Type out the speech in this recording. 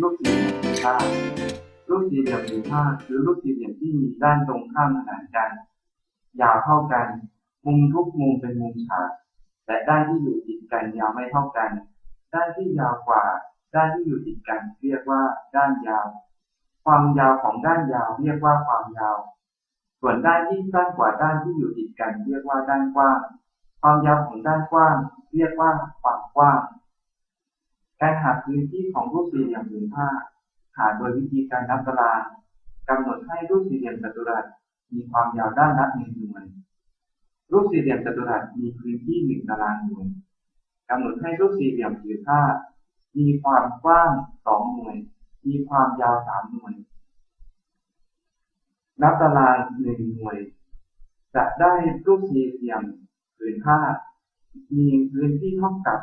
รูปสี่เหลี่ยมผืนผ้ารูปสี่เหลี่ยมผืนผ้าคือรูปสี่เหลี่ยมที่มีด้านตรงข้ามขนานกัน ยาวเท่ากัน มุมทุกมุมเป็นมุมฉากแต่ด้านที่อยู่ติดกันยาวไม่เท่ากัน ด้านที่ยาวกว่า ด้านที่อยู่ติดกันเรียกว่าด้านยาว ความยาวของด้านยาวเรียกว่าความยาว ส่วนด้านที่สั้นกว่าด้านที่อยู่ติดกัน เรียกว่าด้านกว้าง ความยาวของด้านกว้าง เรียกว่าความกว้าง พื้นที่ของรูปสี่เหลี่ยมผืนผ้าหาโดยวิธีการนับตารางกำหนดให้รูปสี่เหลี่ยมจัตุรัสมีความยาวด้านละหนึ่งหน่วย รูปสี่เหลี่ยมจัตุรัสมีพื้นที่หนึ่งตารางหน่วยกำหนดให้รูปสี่เหลี่ยมผืนผ้า มีความกว้างสองหน่วย มีความยาวสามหน่วย นับตารางหนึ่งหน่วย จะได้รูปสี่เหลี่ยมผืนผ้า มีพื้นที่เท่ากับ